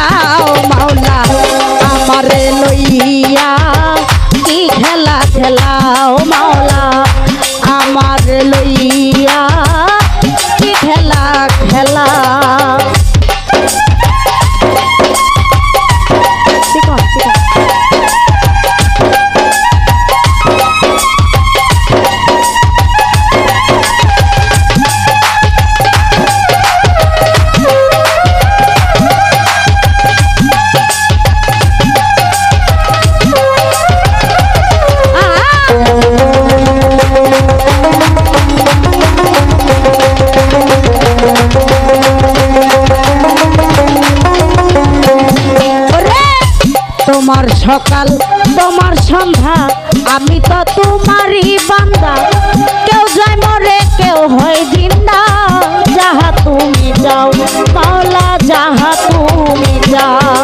যাও সকাল তোমার সন্ধ্যা, আমি তো তোমারই বান্দা। কেউ যায় মরে, কেউ হয় জিন্দা। যাহা তুমি যাও মাওলা, যাহা তুমি যাও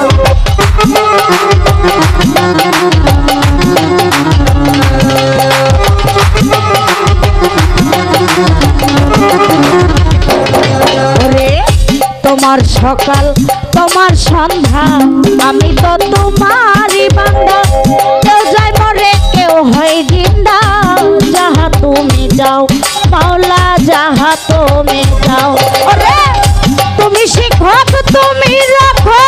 তোমার সকাল তোমার সন্ধান, আমি তো তোমারই বান্দা। কেউ যায় মরে, কেউ হয় জিন্দা। যাহা তুমি যাও মাওলা, যাহা তুমি যাও তুমি শিক্ষক, তুমি রাখো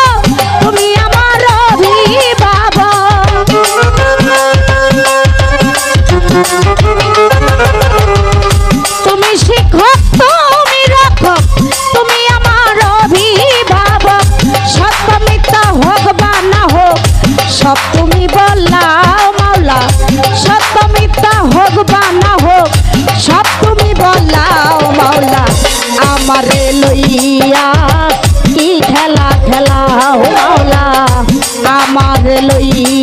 আমারে লইয়া কি খেলা খেলা মাওলা আমার লইয়া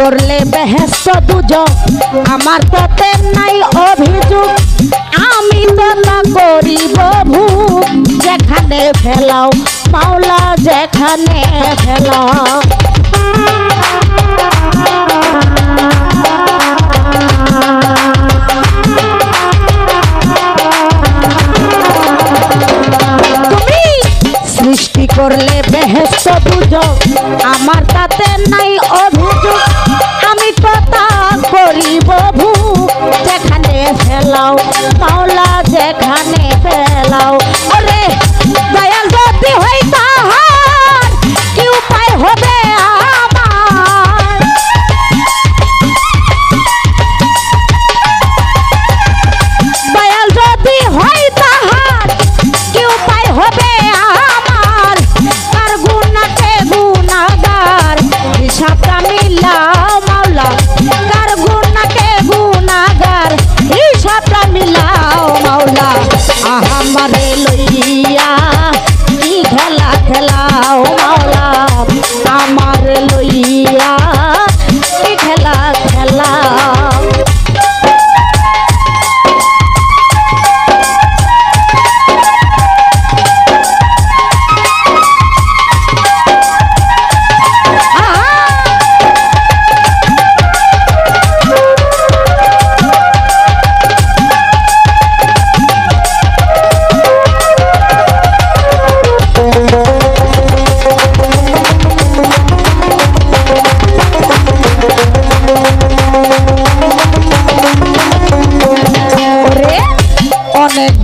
করলে বেহেস্ত দুজন। আমার তাতে নাই অভিযোগ, আমি তো না করিব যেখানে ফেলাও, মাওলা, যেখানে ফেলাও।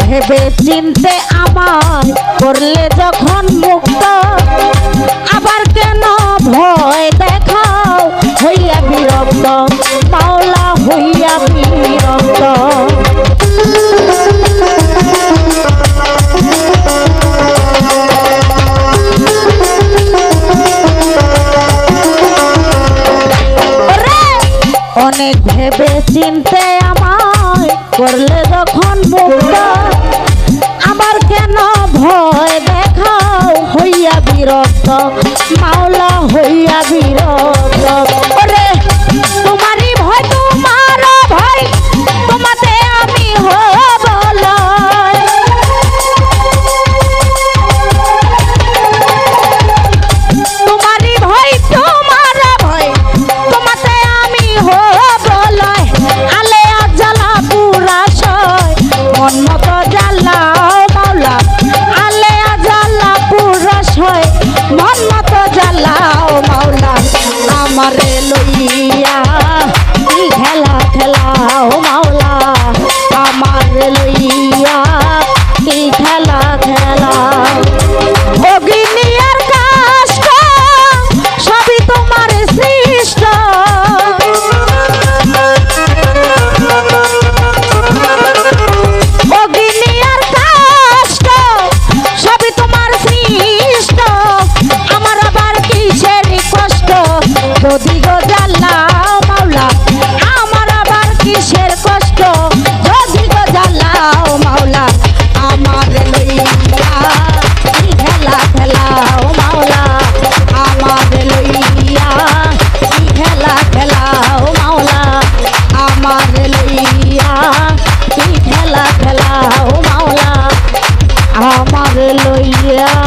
ভেবে চিনতে আমার করলে যখন মুক্ত, আবার কেন ভয় দেখাও? হইয়া বিরক্ত, মাওলা হইয়া বিরক্ত। অনেক ভেবে চিনতে আমার করলে যখন মুক্তা আবার কেন ভয় দেখাও হইয়া বিরক্ত মাওলা হইয়া বিরক্ত। Eloy ya.